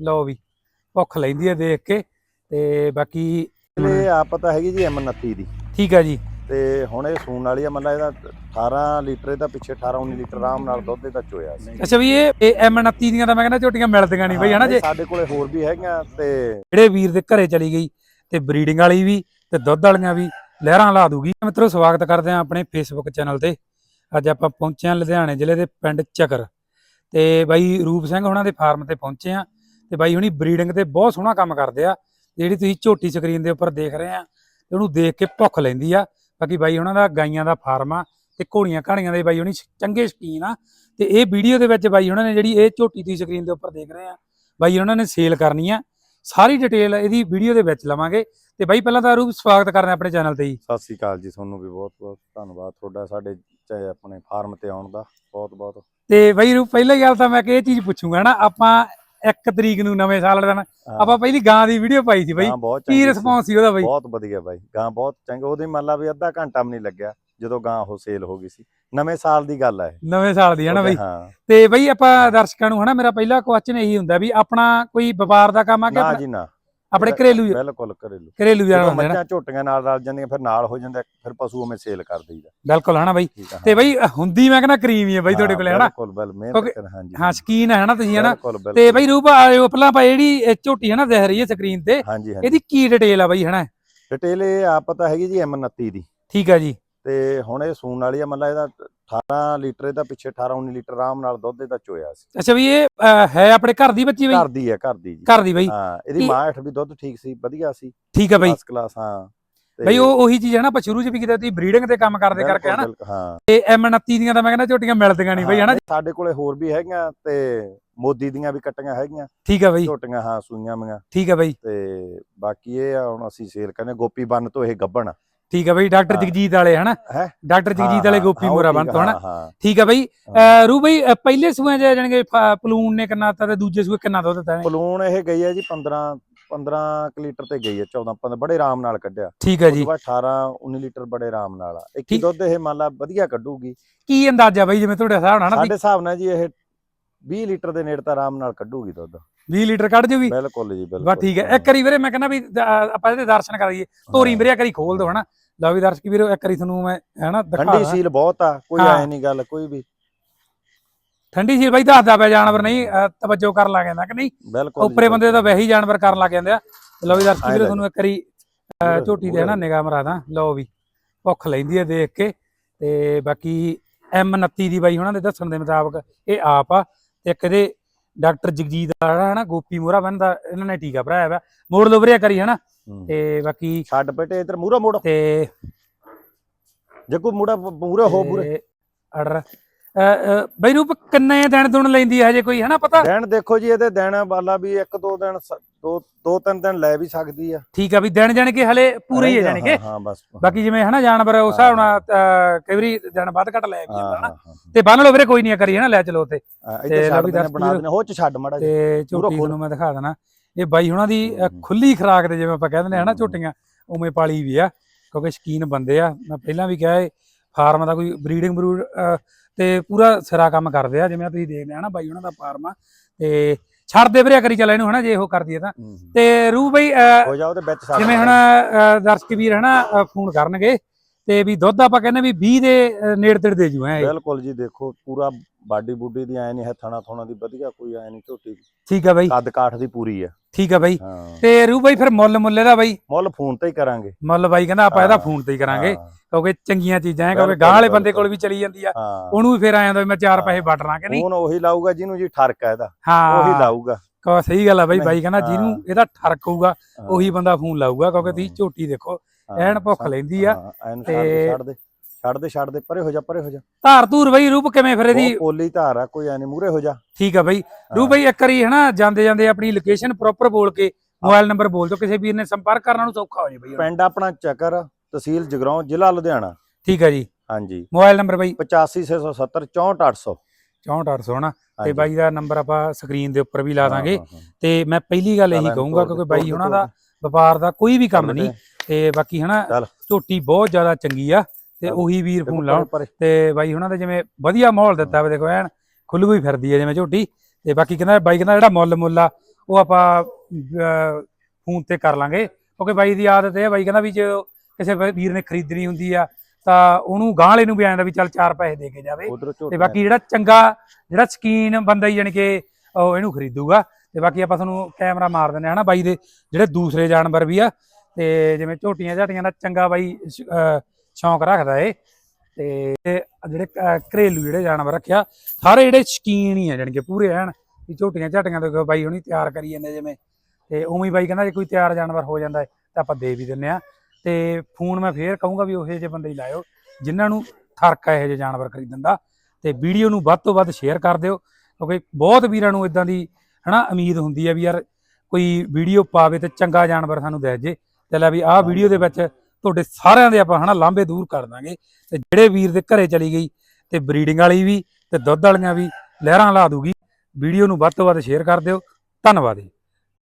ਲਓ ਵੀ ਭੁੱਖ ਲੈਂਦੀ ਹੈ ਦੇਖ ਕੇ ਤੇ ਬਾਕੀ ਇਹ ਆਪ ਤਾਂ ਹੈਗੀ ਜੀ M29 ਦੀ। ਠੀਕ ਹੈ ਜੀ। ਤੇ ਹੁਣ ਇਹ ਸੂਣ ਵਾਲੀ ਆ ਮਤਲਬ ਇਹਦਾ 18 ਲੀਟਰ ਇਹਦਾ ਪਿੱਛੇ 18 19 ਲੀਟਰ ਆਰਾਮ ਨਾਲ ਦੁੱਧ ਇਹਦਾ ਚੋਇਆ ਸੀ। ਅੱਛਾ ਵੀ ਇਹ ਇਹ M29 ਦੀਆਂ ਤਾਂ ਮੈਂ ਕਹਿੰਦਾ ਝੋਟੀਆਂ ਮਿਲਦੀਆਂ ਨਹੀਂ ਬਈ ਹਨਾ ਜੇ? ਸਾਡੇ ਕੋਲੇ ਹੋਰ ਵੀ ਹੈਗੀਆਂ ਤੇ ਜਿਹੜੇ ਵੀਰ ਦੇ ਘਰੇ ਚਲੀ ਗਈ ਤੇ ਬਰੀਡਿੰਗ ਵਾਲੀ ਵੀ ਤੇ ਦੁੱਧ ਵਾਲੀਆਂ ਵੀ ਲਹਿਰਾਂ ਲਾ ਦੂਗੀ। ਮਿੱਤਰੋ ਸਵਾਗਤ ਕਰਦੇ ਹਾਂ ਆਪਣੇ ਫੇਸਬੁੱਕ ਚੈਨਲ ਤੇ। ਅੱਜ ਆਪਾਂ ਪਹੁੰਚੇ ਹਾਂ ਲੁਧਿਆਣੇ ਜ਼ਿਲ੍ਹੇ ਦੇ ਪਿੰਡ ਚੱਕਰ। ਤੇ ਬਾਈ ਰੂਪ ਸਿੰਘ ਉਹਨਾਂ ਦੇ ਫਾਰਮ ਤੇ ਪਹੁੰਚੇ ਆ ਤੇ ਬਾਈ ਹੁਣੀ ਬਰੀਡਿੰਗ ਤੇ ਬਹੁਤ ਸੋਹਣਾ ਕੰਮ ਕਰਦੇ ਆ। ਜਿਹੜੀ ਤੁਸੀਂ ਝੋਟੀ ਸਕਰੀਨ ਦੇ ਉੱਪਰ ਦੇਖ ਰਹੇ ਆ ਤੇ ਉਹਨੂੰ ਦੇਖ ਕੇ ਭੁੱਖ ਲੈਂਦੀ ਆ। ਬਾਕੀ ਬਾਈ ਉਹਨਾਂ ਦਾ ਗਾਈਆਂ ਦਾ ਫਾਰਮ ਆ ਤੇ ਘੋੜੀਆਂ ਘਾੜੀਆਂ ਦੇ ਬਾਈ ਹੁਣੀ ਚੰਗੇ ਸ਼ਕੀਨ ਆ। ਤੇ ਇਹ ਵੀਡੀਓ ਦੇ ਵਿੱਚ ਬਾਈ ਉਹਨਾਂ ਨੇ ਜਿਹੜੀ ਇਹ ਝੋਟੀ ਤੁਸੀਂ ਸਕਰੀਨ ਦੇ ਉੱਪਰ ਦੇਖ ਰਹੇ ਆ ਬਾਈ ਉਹਨਾਂ ਨੇ ਸੇਲ ਕਰਨੀ ਆ। ਸਾਰੀ ਡਿਟੇਲ ਇਹਦੀ ਵੀਡੀਓ ਦੇ ਵਿੱਚ ਲਵਾਂਗੇ। ਤੇ ਬਾਈ ਪਹਿਲਾਂ ਤਾਂ ਰੂਪ ਸਵਾਗਤ ਕਰਨਾ ਆਪਣੇ ਚੈਨਲ ਤੇ ਜੀ। ਸਤਿ ਸ੍ਰੀ ਅਕਾਲ ਜੀ ਤੁਹਾਨੂੰ ਵੀ ਬਹੁਤ ਬਹੁਤ ਧੰਨਵਾਦ। ਤੁਹਾਡਾ ਸਾਡੇ ਚਾਹੇ ਆਪਣੇ ਫਾਰਮ ਤੇ ਆਉਣ ਦਾ ਬਹੁਤ ਬਹੁਤ। ਤੇ ਬਾਈ ਰੂਪ ਪਹਿਲੀ ਗੱਲ ਤਾਂ ਮੈਂ ਕਿ ਇਹ ਚੀਜ਼ ਪੁੱਛੂੰਗਾ ਨਾ ਆਪਾਂ 1 ਤਰੀਕ ਨੂੰ ਨਵੇਂ ਸਾਲ ਦਾ ਆਪਾਂ ਪਹਿਲੀ ਗਾਂ ਦੀ ਵੀਡੀਓ ਪਾਈ ਸੀ ਬਾਈ। ਕੀ। ਰਿਸਪੌਂਸ ਸੀ। ਉਹਦਾ ਬਾਈ? ਬਹੁਤ ਵਧੀਆ ਬਾਈ। ਗਾਂ ਬਹੁਤ ਚੰਗਾ। ਉਹਦੀ ਮੰਨ ਲਾ ਵੀ ਅੱਧਾ ਘੰਟਾ ਵੀ ਨਹੀਂ ਲੱਗਿਆ ਜਦੋਂ ਗਾਂ ਉਹ ਸੇਲ ਹੋ ਗਈ ਸੀ। ਨਵੇਂ ਸਾਲ ਦੀ ਗੱਲ ਹੈ ਨਵੇਂ ਸਾਲ ਦੀ ਹੈ ਨਾ ਬਾਈ? ਤੇ ਬਾਈ ਆਪਾਂ ਦਰਸ਼ਕਾਂ ਨੂੰ ਹਨਾ ਮੇਰਾ ਪਹਿਲਾ ਕੁਐਸਚਨ ਇਹੀ ਹੁੰਦਾ ਵੀ ਆਪਣਾ ਕੋਈ ਵਪਾਰ ਦਾ ਕੰਮ ਆ ਕਿ ਨਾ ਜੀ ਨਾ। ਆਪਣੇ ਘਰੇਲੂ ਬਿਲਕੁਲ ਘਰੇਲੂ। ਘਰੇਲੂ ਜਾਨ ਜਦੋਂ ਹੁੰਦੇ ਨਾ। ਮੱਝਾਂ ਝੋਟੀਆਂ ਨਾਲ ਰਲ ਜਾਂਦੀਆਂ ਫਿਰ ਨਾਲ ਹੋ ਜਾਂਦਾ ਫਿਰ ਪਸ਼ੂ ਉਵੇਂ ਸੇਲ ਕਰ ਦਈਦਾ। ਬਿਲਕੁਲ ਹਨਾ ਬਾਈ? ਆ ਤੇ ਬਾਈ ਹੁੰਦੀ ਮੈਂ ਕਹਿੰਦਾ ਕਰੀਮ ਹੀ ਹੈ ਬਾਈ ਤੁਹਾਡੇ ਕੋਲੇ ਹਨਾ? ਬਿਲਕੁਲ ਬਿਲ ਮਿਹਨਤ ਕਰ ਹਾਂਜੀ। ਹਾਂ ਸ਼ਕੀਨ ਹੈ ਹਨਾ ਤੁਸੀਂ ਹਨਾ? ਤੇ ਬਾਈ ਰੂਪ ਆਇਓ ਪਹਿਲਾਂ ਆਪਾਂ ਜਿਹੜੀ ਝੋਟੀ ਹਨਾ ਦਿਖ ਰਹੀ ਹੈ ਸਕਰੀਨ ਤੇ ਇਹਦੀ ਕੀ ਡਿਟੇਲ ਆ ਬਾਈ ਹਨਾ? ਡਿਟੇਲ ਇਹ ਆਪ ਤਾਂ ਹੈਗੀ ਜੀ M29 ਦੀ। ਠੀਕ ਆ ਜੀ। ਤੇ ਹੁਣ ਇਹ ਸੂਣ ਵਾਲੀ ਆ ਮਤਲਬ ਇਹਦਾ 18 ਲੀਟਰ ਇਹਦਾ ਪਿੱਛੇ 18 19 ਲੀਟਰ ਆਰਾਮ ਨਾਲ ਦੁੱਧ ਇਹਦਾ ਚੋਇਆ ਸੀ। ਅੱਛਾ ਵੀ ਇਹ ਅਹ, ਹੈ ਆਪਣੇ ਘਰ ਦੀ ਬੱਚੀ ਬਾਈ? ਘਰ ਦੀ ਹੈ ਘਰ ਦੀ ਜੀ। ਘਰ ਦੀ ਬਾਈ। ਹਾਂ ਇਹਦੀ ਮਾਂ ਹੇਠ ਵੀ ਦੁੱਧ ਠੀਕ ਸੀ ਵਧੀਆ ਸੀ। ਠੀਕ ਆ ਬਾਈ। ਫਸਟ ਕਲਾਸ ਹਾਂ। ਤੇ ਬਈ ਉਹ ਉਹੀ ਚੀਜ਼ ਹੈ ਨਾ ਆਪਾਂ ਸ਼ੁਰੂ ਚ ਵੀ ਕਿਤੇ ਤੁਸੀਂ ਬਰੀਡਿੰਗ ਤੇ ਕੰਮ ਕਰਦੇ ਕਰਕੇ ਹਨਾ। ਬਿਲਕੁਲ, ਹਾਂ। ਤੇ M29 ਦੀਆਂ ਤਾਂ ਮੈਂ ਕਹਿੰਦਾ ਝੋਟੀਆਂ ਮਿਲਦੀਆਂ ਨਹੀਂ ਬਈ ਹਨਾ ਹਾਂ, ਸਾਡੇ ਕੋਲੇ ਹੋਰ ਵੀ ਹੈਗੀਆਂ ਤੇ ਮੋਦੀ ਦੀਆਂ ਵੀ ਕੱਟੀਆਂ ਹੈਗੀਆਂ। ਠੀਕ ਆ ਬਈ। ਝੋਟੀਆਂ ਹਾਂ ਸੂਈਆਂ ਮੀਆਂ। ਠੀਕ ਆ ਬਈ। ਤੇ ਬਾਕੀ ਇਹ ਆ ਹੁਣ ਅਸੀਂ ਸੇਲ ਕਰਨੇ ਗੋਪੀ ਬੰਨ ਤੋਂ ਇਹ ਗੱਬਣ। ਠੀਕ ਆ ਬਈ ਡਾਕਟਰ ਹਾਂ। ਜਗਜੀਤ ਵਾਲੇ ਹਨਾ ਹੈਂ? ਡਾਕਟਰ ਜਗਜੀਤ ਹਾਂ, ਵਾਲੇ ਹਾਂ, ਗੋਪੀ ਹਾਂ, ਮੋਰਾ ਆ, ਤੋਂ ਹਨਾ ਹਾਂ, ਹਾਂ ਠੀਕ ਬਈ ਹਾਂ। ਅਹ, ਰੂ ਬਈ ਪਹਿਲੇ ਸੂਏ ਕਿ ਫ- ਪਲੂਨ ਨੇ ਕਿੰਨਾ ਦਿੱਤਾ ਤੇ ਦੂਜੇ ਸੂਏ ਕਿੰਨਾ ਦੁੱਧ ਦਿੱਤਾ? ਪਲੂਣ ਇਹ ਗਈ ਹੈ ਜੀ 15 15 ਕੁ ਲੀਟਰ ਤੇ ਗਈ ਹੈ 14 15 ਬੜੇ ਆਰਾਮ ਨਾਲ ਕੱਢਿਆ ਠੀਕ ਉਸ ਜੀ ਤੋਂ ਬਾਅਦ 18 19 ਲੀਟਰ ਬੜੇ ਆਰਾਮ ਨਾਲ ਆ ਇੱਕ ਹੀ। ਦੁੱਧ ਇਹ ਮੰਨ ਲਾ ਵਧੀਆ ਕੱਢੂਗੀ ਕੀ ਅੰਦਾਜ਼ਾ ਬਈ ਜਿਵੇਂ ਤੁਹਾਡੇ ਹਿਸਾਬ ਨਾਲ ਸਾਡੇ ਹਿਸਾਬ ਨਾਲ ਜੀ ਇਹ 20 ਲੀਟਰ ਦੇ ਨੇੜੇ ਤਾਂ ਆਰਾਮ ਨਾਲ ਕੱਢੂਗੀ ਦੁੱਧ 20 ਲੀਟਰ ਕੱਢ ਜੂਗੀ। ਬਿਲਕੁਲ ਜੀ ਬਿਲਕੁਲ ਬਸ ਠੀਕ ਹੈ। ਇੱਕ ਵਾਰੀ ਵੀਰੇ ਮੈਂ ਕਹਿੰਦਾ ਵੀ ਆਪਾਂ ਇਹਦੇ ਦਰਸ਼ਨ ਕਰਾਈਏ। ਤੋਰੀ ਵੀਰੇ ਇੱਕ ਵਾਰੀ ਖੋਲ ਦੋ ਹਨਾ। ਲਓ ਵੀ ਦਰਸ਼ਕ ਵੀਰੇ ਇੱਕ ਵਾਰੀ ਤੁਹਾਨੂੰ ਮੈਂ ਹਨਾ ਦਿਖਾ ਠੰਡੀ। ਸੀਲ ਬਹੁਤ ਆ ਕੋਈ। ਐ ਨਹੀਂ ਗੱਲ ਕੋਈ ਵੀ। ਠੰਡੀ ਸੀ ਬਾਈ ਦੱਸਦਾ ਪਿਆ ਜਾਨਵਰ ਨਹੀਂ ਤਵੱਜੋ ਕਰਨ ਲੱਗ ਜਾਂਦਾ ਕਿ ਨਹੀਂ? ਬਿਲਕੁਲ ਉੱਪਰੇ ਬੰਦੇ ਤਾਂ। ਵੈਸੇ ਹੀ ਜਾਨਵਰ ਕਰਨ ਲੱਗ ਜਾਂਦੇ ਆ। ਲਓ ਵੀ ਦਰਸ਼ਕ ਵੀਰੇ ਤੁਹਾਨੂੰ ਇੱਕ ਵਾਰੀ ਝੋਟੀ ਦੇ ਹਨਾ। ਨਿਗਾਹ ਮਰਾਦਾ ਲਓ ਵੀ ਭੁੱਖ ਲੈਂਦੀ ਹੈ ਦੇਖ ਕੇ। ਤੇ ਬਾਕੀ M29 ਦੀ ਬਾਈ ਉਹਨਾਂ ਦੇ ਦੱਸਣ ਦੇ ਮੁਤਾਬਕ ਇਹ ਆਪ ਆ। ਤੇ ਇੱਕ ਇਹਦੇ ਡਾਕਟਰ ਜਗਜੀਤ ਵਾਲਾ ਹਨਾ ਗੋਪੀ ਮੋਰਾ ਬੰਦਾ ਇਹਨਾਂ ਨੇ ਟੀਕਾ ਭਰਾਇਆ ਵਾ। ਮੋੜ ਲੋ ਵੀਰੇ ਕਰੀ ਹਨਾ। ਤੇ ਬਾਕੀ ਛੱਡ ਬੇਟੇ ਇਧਰ ਮੂਰਾ ਮੋੜ। ਤੇ ਜੱਗੂ ਮੂੜਾ ਮੂਰਾ ਹੋ ਮੂਰੇ ਆਰਡਰ ਬਈ ਰੂਪ ਕਿੰਨੇ ਦਿਨ ਦੁਣ ਲੈਂਦੀ ਹੈ ਹਜੇ ਕੋਈ ਹਨਾ ਪਤਾ? ਦਿਨ ਦੇਖੋ ਜੀ ਇਹਦੇ ਦਿਨ ਵਾਲਾ ਵੀ ਇੱਕ ਦੋ ਦਿਨ ਦੋ ਦੋ ਤਿੰਨ ਦਿਨ ਲੈ ਵੀ ਸਕਦੀ ਆ। ਠੀਕ ਆ ਵੀ ਦਿਨ ਜਾਣ ਕੇ ਹਲੇ ਪੂਰੇ ਹੀ ਜਾਣੀ ਕਿ? ਹਾਂ, ਹਾਂ ਬਸ। ਬਾਕੀ ਜਿਵੇਂ ਹਨਾ ਜਾਨਵਰ ਉਸ ਹਿਸਾਬ ਨਾਲ ਕਈ ਵਾਰੀ ਦਿਨ ਵੱਧ ਘੱਟ ਲੈ ਵੀ ਜਾਂਦਾ ਹਨਾ। ਤੇ ਬੰਨ ਲਓ ਵੀਰੇ ਕੋਈ ਨਹੀਂ ਕਰੀ ਹਨਾ ਲੈ ਚਲੋ ਤੇ ਹਾਂ, ਤੇ ਇੱਧਰ ਲਓ ਛੱਡ ਵੀ ਦੇਣੇ ਦਸ ਬਣਾ ਦੇਣੇ ਹੋ ਚ ਛੱਡ ਮੜਾ ਤੇ ਝੋਟੀ। ਤੁਹਾਨੂੰ ਮੈਂ ਦਿਖਾ ਦੇਣਾ ਇਹ ਬਾਈ ਹੁਣਾਂ ਦੀ। ਖੁੱਲੀ ਖਰਾਕ ਦੇ ਜਿਵੇਂ ਆਪਾਂ ਕਹਿੰਦੇ ਨੇ ਹਨਾ। ਝੋਟੀਆਂ ਉਵੇਂ ਪਾਲੀ ਵੀ ਆ ਕਿਉਂਕਿ ਸ਼ਕੀਨ ਬੰਦੇ ਆ। ਮੈਂ ਪਹਿਲਾਂ ਵੀ ਕਿਹਾ ਇਹ ਫਾਰਮ ਦਾ ਕੋਈ ਬਰੀਡਿੰਗ ਬਰੂਡ ਤੇ ਪੂਰਾ ਸਿਰਾ ਕੰਮ ਕਰਦੇ ਆ ਜਿਵੇਂ ਆਹ ਤੁਸੀਂ ਦੇਖਦੇ ਆ ਨਾ ਬਾਈ ਉਹਨਾਂ ਦਾ ਫਾਰਮ ਆ ਤੇ ਛੱਡ ਦੇ ਵੀਰੇ ਕਰੀ ਚੱਲ ਇਹਨੂੰ ਹਨਾ ਜੇ ਉਹ ਕਰਦੀ ਹੈ ਤਾਂ। ਤੇ ਰੂ ਬਈ ਅਹ, ਹੋ ਜਾ ਉਹਦੇ ਵਿੱਚ ਛੱਡ ਜਿਵੇਂ ਹੁਣ ਅਹ, ਦਰਸ਼ਕ ਵੀਰ ਹਨਾ ਅਹ, ਫੋਨ ਕਰਨਗੇ ਤੇ ਵੀ ਦੁੱਧ ਆਪਾਂ ਕਹਿੰਦੇ ਵੀ 20 ਦੇ ਨੇੜੇ ਤੇੜੇ ਦੇ ਜੂ ਹੈ ਬਿਲਕੁਲ ਜੀ ਦੇਖੋ ਪੂਰਾ ਬਾਡੀ ਬੁੱਡੀ ਦੀ ਐ ਨਹੀਂ ਹੈ ਥਣਾ ਦੀ ਵਧੀਆ ਕੋਈ ਐ ਨਹੀਂ ਝੋਟੀ। ਠੀਕ ਆ ਬਾਈ। ਕੱਦ ਕਾਠ ਦੀ ਪੂਰੀ ਆ। ਠੀਕ ਆ ਬਾਈ। ਤੇ ਰੂ ਬਾਈ ਫਿਰ ਮੁੱਲ ਮੁੱਲੇ ਦਾ ਬਾਈ। ਮੁੱਲ ਫੋਨ ਤੇ ਹੀ ਕਰਾਂਗੇ। ਮੁੱਲ ਬਾਈ ਕਹਿੰਦਾ ਆਪਾਂ ਇਹਦਾ ਫੋਨ ਤੇ ਹੀ ਕਰਾਂਗੇ ਕਿਉਂਕਿ ਚੰਗੀਆਂ ਚੀਜ਼ਾਂ ਹੈ ਕਿਉਂਕਿ ਗਾਂ ਵਾਲੇ ਬੰਦੇ ਕੋਲ। ਵੀ ਚਲੀ ਜਾਂਦੀ ਆ। ਉਹਨੂੰ ਵੀ ਫਿਰ ਆ ਜਾਂਦਾ ਵੀ ਮੈਂ ਚਾਰ। ਪੈਸੇ ਵੱਟਣਾ ਕਿ ਨਹੀਂ। ਫੋਨ ਉਹੀ ਲਾਊਗਾ ਜਿਹਨੂੰ ਜੀ ਠਰਕ ਹੈ ਇਹਦਾ। ਉਹੀ ਲਾਊਗਾ। ਕਹੋ ਸਹੀ ਗੱਲ ਆ ਬਾਈ ਬਾਈ ਕਹਿੰਦਾ ਜਿਹਨੂੰ। ਇਹਦਾ ਠਰਕ ਹੋਊਗਾ ਉਹੀ ਬੰਦਾ ਫੋਨ ਲਾਊਗਾ ਕਿਉਂਕਿ ਤੁਸੀਂ। ਝੋਟੀ ਦੇਖੋ ਐਨ ਭੁੱਖ ਲੈਂਦੀ ਆ ਐਨ ਤੇ- ਛੱਡ ਦੇ ਛੱਡ ਦੇ ਛੱਡ ਪਰੇ ਹੋ ਜਾ ਪਰੇ ਹੋ ਜਾ। ਧਾਰ ਧੂਰ ਬਾਈ ਰੂਪ ਕਿਵੇਂ ਫਿਰ ਇਹਦੀ? ਪੋਲੀ ਧਾਰ ਆ ਕੋਈ ਐ ਨਹੀਂ ਮੂਰੇ ਹੋ ਜਾ। ਠੀਕ ਆ ਬਾਈ। ਰੂ ਬਾਈ ਇੱਕ ਵਾਰੀ ਹਨਾ ਜਾਂਦੇ ਜਾਂਦੇ ਆਪਣੀ ਲੋਕੇਸ਼ਨ ਪ੍ਰੋਪਰ ਬੋਲ ਕੇ ਮੋਬਾਈਲ ਨੰਬਰ ਬੋਲ ਦਿਓ ਕਿਸੇ ਵੀਰ ਨੇ ਸੰਪਰਕ ਕਰਨਾ ਨੂੰ ਸੌਖਾ ਹੋ ਜੇ ਬਾਈ ਪਿੰਡ ਆਪਣਾ ਚੱਕਰ ਤਹਿਸੀਲ ਜਗਰਾਉਂ ਜ਼ਿਲ੍ਹਾ ਲੁਧਿਆਣਾ। ਠੀਕ ਆ ਜੀ। ਹਾਂਜੀ। ਮੋਬਾਈਲ ਨੰਬਰ ਬਾਈ। 85670 64800 64800 ਹਨਾ ਤੇ। ਬਾਈ ਦਾ ਨੰਬਰ ਆਪਾਂ ਸਕਰੀਨ ਦੇ ਉੱਪਰ ਵੀ ਲਾ ਦਾਂਗੇ। ਤੇ ਮੈਂ ਪਹਿਲੀ ਗੱਲ ਇਹੀ ਕਹੂੰਗਾ ਕਿਉਂਕਿ ਬਾਈ ਉਹਨਾਂ ਦਾ ਵਪਾਰ ਦਾ ਕੋਈ ਵੀ ਕੰਮ ਨਹੀਂ ਤੇ ਬਾਕੀ ਹਨਾ। ਝੋਟੀ ਬਹੁਤ ਜ਼ਿਆਦਾ ਚੰਗੀ ਆ ਤੇ। ਉਹੀ ਵੀਰ ਫੋਨ ਲਾਉਣ। ਤੇ ਬਾਈ ਉਹਨਾਂ ਦੇ ਜਿਵੇਂ ਵਧੀਆ ਮਾਹੌਲ ਦਿੱਤਾ ਵਾ ਦੇਖੋ ਐਨ ਖੁੱਲ੍ਹ ਵੀ ਫਿਰਦੀ ਹੈ ਜਿਵੇਂ ਝੋਟੀ ਤੇ ਬਾਕੀ ਕਹਿੰਦਾ ਬਾਈ ਕਹਿੰਦਾ ਜਿਹੜਾ ਮੁੱਲ ਮੁੱਲ ਆ ਉਹ ਆਪਾਂ ਫੋਨ ਤੇ ਕਰ ਲਾਂਗੇ ਕਿਉਂਕਿ ਬਾਈ ਦੀ ਆਦਤ ਇਹ ਹੈ ਬਾਈ ਕਹਿੰਦਾ ਵੀ ਜੇ ਕਿਸੇ ਵੀਰ ਨੇ ਖਰੀਦਣੀ ਹੁੰਦੀ ਆ ਤਾਂ ਉਹਨੂੰ ਗਾਂ ਵਾਲੇ ਨੂੰ ਵੀ ਆਂਦਾ ਵੀ ਚੱਲ ਚਾਰ ਪੈਸੇ ਦੇ ਕੇ ਜਾਵੇ। ਤੇ ਬਾਕੀ ਜਿਹੜਾ ਚੰਗਾ ਜਿਹੜਾ ਸਕੀਨ ਬੰਦਾ ਹੀ ਜਾਣੀ ਕਿ ਉਹ ਇਹਨੂੰ ਖਰੀਦੂਗਾ। ਤੇ ਬਾਕੀ ਆਪਾਂ ਤੁਹਾਨੂੰ ਕੈਮਰਾ ਮਾਰ ਦਿੰਦੇ ਹਨਾ ਬਾਈ ਦੇ ਜਿਹੜੇ ਦੂਸਰੇ ਜਾਨਵਰ ਵੀ ਆ। ਤੇ ਜਿਵੇਂ ਝੋਟੀਆਂ ਝਾਟੀਆਂ ਦਾ ਚੰਗਾ ਬਾਈ ਸ਼ੌਂਕ ਰੱਖਦਾ ਏ। ਤੇ ਜਿਹੜੇ ਘਰੇਲੂ ਜਿਹੜੇ ਜਾਨਵਰ ਰੱਖਿਆ ਸਾਰੇ ਜਿਹੜੇ ਸ਼ਕੀਨ ਹੀ ਆ ਜਾਣੀ ਕਿ ਪੂਰੇ ਐਨ ਵੀ ਝੋਟੀਆਂ ਝਾਟੀਆਂ ਤੋਂ ਬਾਈ ਹੁਣੀ ਤਿਆਰ ਕਰੀ ਜਾਂਦੇ ਜਿਵੇਂ। ਤੇ ਉਵੇਂ ਹੀ ਬਾਈ ਕਹਿੰਦਾ ਜੇ ਕੋਈ ਤਿਆਰ ਜਾਨਵਰ ਹੋ ਜਾਂਦਾ ਤਾਂ ਆਪਾਂ ਦੇ ਵੀ ਦਿੰਨੇ ਆ ਤੇ ਫੋਨ ਮੈਂ ਫੇਰ ਕਹੂੰਗਾ ਵੀ ਉਹੋ ਜਿਹੇ ਬੰਦੇ ਹੀ ਲਾਇਓ ਜਿਨ੍ਹਾਂ ਨੂੰ ਥਰਕ ਹੈ ਇਹੋ ਜਿਹੇ ਜਾਨਵਰ ਖਰੀਦਣ ਦਾ। ਤੇ ਵੀਡੀਓ ਨੂੰ ਵੱਧ ਤੋਂ ਵੱਧ ਸ਼ੇਅਰ ਕਰ ਦਿਓ ਕਿਉਂਕਿ ਬਹੁਤ ਵੀਰਾਂ ਨੂੰ ਇਦਾਂ ਦੀ ਹਨਾ ਉਮੀਦ ਹੁੰਦੀ ਹੈ ਵੀ ਯਾਰ ਕੋਈ ਵੀਡੀਓ ਪਾਵੇ ਤੇ ਚੰਗਾ ਜਾਨਵਰ ਸਾਨੂੰ ਦੇ ਜੇ। ਤੇ ਲੈ ਵੀ ਆਹ ਵੀਡੀਓ ਦੇ ਵਿੱਚ ਤੁਹਾਡੇ ਸਾਰਿਆਂ ਦੇ ਆਪਾਂ ਹਨਾ ਲਾਂਬੇ ਦੂਰ ਕਰ ਦਾਂਗੇ। ਤੇ ਜਿਹੜੇ ਵੀਰ ਦੇ ਘਰੇ ਚਲੀ ਗਈ ਤੇ ਬਰੀਡਿੰਗ ਵਾਲੀ ਵੀ ਤੇ ਦੁੱਧ ਵਾਲੀਆਂ ਵੀ ਲਹਿਰਾਂ ਲਾ ਦੂਗੀ। ਵੀਡੀਓ ਨੂੰ ਵੱਧ ਤੋਂ ਵੱਧ ਸ਼ੇਅਰ ਕਰ ਦਿਓ। ਧੰਨਵਾਦ ਜੀ।